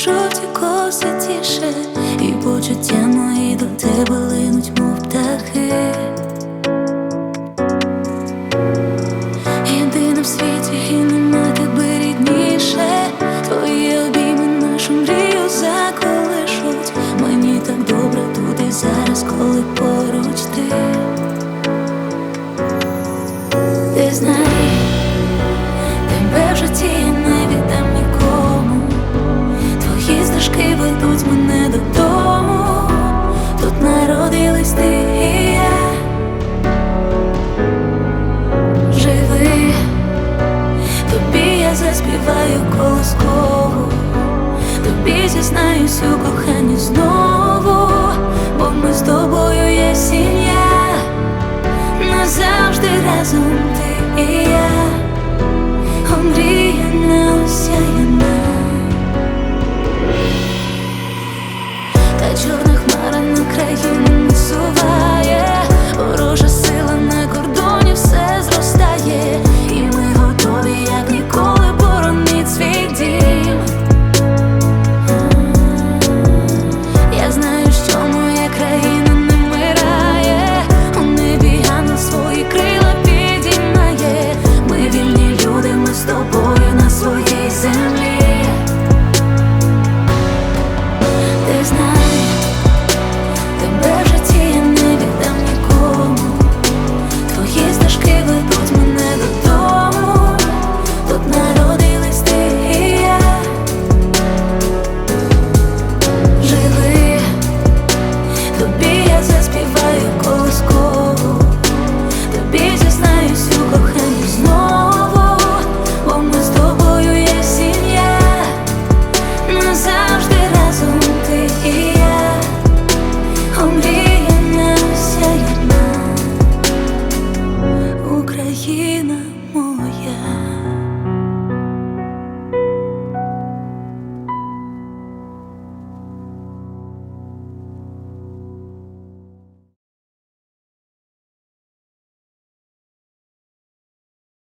жовті коси тіше, і почуття мої до тебе линуть, мов птахи. Єдина в світі і нема тебе рідніше. Твої обійми нашу мрію заколишуть. Ведуть мене додому. Тут народились ти і я. Живи, тобі я заспіваю колоскову, тобі зізнаюсь у коханні знову, бо ми з тобою є сім'я, назавжди разом ти і я.